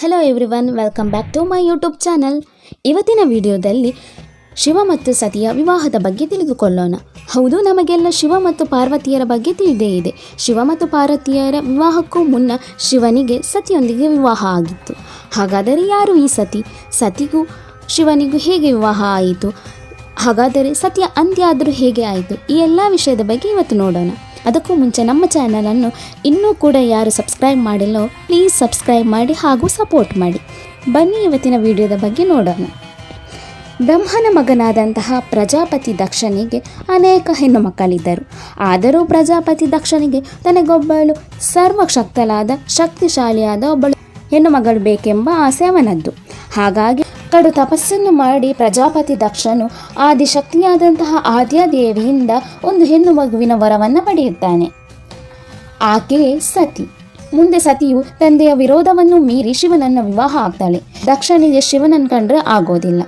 Hello everyone welcome back to my YouTube channel ಇವತ್ತಿನ ವಿಡಿಯೋದಲ್ಲಿ ಶಿವ ಮತ್ತು ಸತಿಯ ವಿವಾಹದ ಬಗ್ಗೆ ತಿಳಿದುಕೊಳ್ಳೋಣ. ಹೌದು, ನಮಗೆಲ್ಲ ಶಿವ ಮತ್ತು ಪಾರ್ವತಿಯರ ಬಗ್ಗೆ ತಿಳಿದೇ ಇದೆ. ಶಿವ ಮತ್ತು ಪಾರ್ವತಿಯರ ವಿವಾಹಕ್ಕೂ ಮುನ್ನ ಶಿವನಿಗೆ ಸತಿಯೊಂದಿಗೆ ವಿವಾಹ ಆಗಿತ್ತು. ಹಾಗಾದರೆ ಯಾರು ಈ ಸತಿ? ಸತಿಗೂ ಶಿವನಿಗೂ ಹೇಗೆ ವಿವಾಹ ಆಯಿತು? ಹಾಗಾದರೆ ಸತಿಯ ಅಂತ್ಯ ಆದರೂ ಹೇಗೆ ಆಯಿತು? ಈ ಎಲ್ಲ ವಿಷಯದ ಬಗ್ಗೆ ಇವತ್ತು ನೋಡೋಣ. ಅದಕ್ಕೂ ಮುಂಚೆ ನಮ್ಮ ಚಾನಲನ್ನು ಇನ್ನೂ ಕೂಡ ಯಾರು ಸಬ್ಸ್ಕ್ರೈಬ್ ಮಾಡಿಲ್ಲೋ ಪ್ಲೀಸ್ ಸಬ್ಸ್ಕ್ರೈಬ್ ಮಾಡಿ ಹಾಗೂ ಸಪೋರ್ಟ್ ಮಾಡಿ. ಬನ್ನಿ ಇವತ್ತಿನ ವಿಡಿಯೋದ ಬಗ್ಗೆ ನೋಡೋಣ. ಬ್ರಹ್ಮನ ಮಗನಾದಂತಹ ಪ್ರಜಾಪತಿ ದಕ್ಷನಿಗೆ ಅನೇಕ ಹೆಣ್ಣು ಮಕ್ಕಳಿದ್ದರು. ಆದರೂ ಪ್ರಜಾಪತಿ ದಕ್ಷನಿಗೆ ತನಗೊಬ್ಬಳು ಸರ್ವಶಕ್ತಳಾದ, ಶಕ್ತಿಶಾಲಿಯಾದ ಒಬ್ಬಳು ಹೆಣ್ಣು ಮಗಳು ಬೇಕೆಂಬ ಆಸೆ ಅವನದ್ದು. ಹಾಗಾಗಿ ಕಡು ತಪಸ್ಸನ್ನು ಮಾಡಿ ಪ್ರಜಾಪತಿ ದಕ್ಷನು ಆದಿಶಕ್ತಿಯಾದಂತಹ ಆದ್ಯಾದೇವಿಯಿಂದ ಒಂದು ಹೆಣ್ಣು ಮಗುವಿನ ವರವನ್ನು ಪಡೆಯುತ್ತಾನೆ. ಆಕೆಯೇ ಸತಿ. ಮುಂದೆ ಸತಿಯು ತಂದೆಯ ವಿರೋಧವನ್ನು ಮೀರಿ ಶಿವನನ್ನು ವಿವಾಹ ಆಗ್ತಾಳೆ. ದಕ್ಷನಿಗೆ ಶಿವನನ್ನು ಕಂಡ್ರೆ ಆಗೋದಿಲ್ಲ.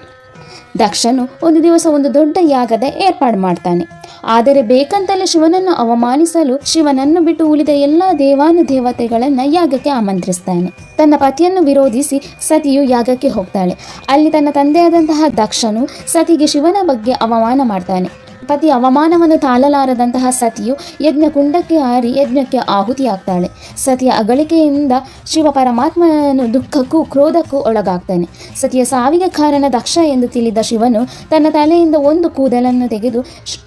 ದಕ್ಷನು ಒಂದು ದಿವಸ ಒಂದು ದೊಡ್ಡ ಯಾಗದ ಏರ್ಪಾಡು ಮಾಡ್ತಾನೆ. ಆದರೆ ಬೇಕಂತಲೇ ಶಿವನನ್ನು ಅವಮಾನಿಸಲು ಶಿವನನ್ನು ಬಿಟ್ಟು ಉಳಿದ ಎಲ್ಲ ದೇವಾನುದೇವತೆಗಳನ್ನ ಯಾಗಕ್ಕೆ ಆಮಂತ್ರಿಸ್ತಾನೆ. ತನ್ನ ಪತಿಯನ್ನು ವಿರೋಧಿಸಿ ಸತಿಯು ಯಾಗಕ್ಕೆ ಹೋಗ್ತಾಳೆ. ಅಲ್ಲಿ ತನ್ನ ತಂದೆಯಾದಂತಹ ದಕ್ಷನು ಸತಿಗೆ ಶಿವನ ಬಗ್ಗೆ ಅವಮಾನ ಮಾಡ್ತಾನೆ. ಪತಿ ಅವಮಾನವನ್ನು ತಾಳಲಾರದಂತಹ ಸತಿಯು ಯಜ್ಞ ಕುಂಡಕ್ಕೆ ಹಾರಿ ಯಜ್ಞಕ್ಕೆ ಆಹುತಿಯಾಗ್ತಾಳೆ. ಸತಿಯ ಅಗಳಿಕೆಯಿಂದ ಶಿವ ಪರಮಾತ್ಮನು ದುಃಖಕ್ಕೂ ಕ್ರೋಧಕ್ಕೂ ಒಳಗಾಗ್ತಾನೆ. ಸತಿಯ ಸಾವಿಗೆ ಕಾರಣ ದಕ್ಷ ಎಂದು ತಿಳಿದ ಶಿವನು ತನ್ನ ತಲೆಯಿಂದ ಒಂದು ಕೂದಲನ್ನು ತೆಗೆದು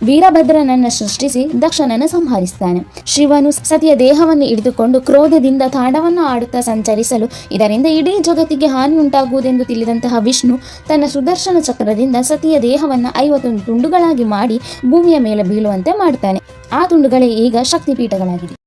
ವೀರಭದ್ರನನ್ನು ಸೃಷ್ಟಿಸಿ ದಕ್ಷನನ್ನು ಸಂಹರಿಸ್ತಾನೆ. ಶಿವನು ಸತಿಯ ದೇಹವನ್ನು ಹಿಡಿದುಕೊಂಡು ಕ್ರೋಧದಿಂದ ತಾಂಡವನ್ನು ಆಡುತ್ತಾ ಸಂಚರಿಸಲು ಇದರಿಂದ ಇಡೀ ಜಗತ್ತಿಗೆ ಹಾನಿ ಉಂಟಾಗುವುದೆಂದು ತಿಳಿದಂತಹ ವಿಷ್ಣು ತನ್ನ ಸುದರ್ಶನ ಚಕ್ರದಿಂದ ಸತಿಯ ದೇಹವನ್ನು ಐವತ್ತೊಂದು ತುಂಡುಗಳಾಗಿ ಮಾಡಿ ಭೂಮಿಯ ಮೇಲೆ ಬೀಳುವಂತೆ ಮಾಡ್ತಾನೆ. ಆ ತುಂಡುಗಳೇ ಈಗ ಶಕ್ತಿಪೀಠಗಳಾಗಿದೆ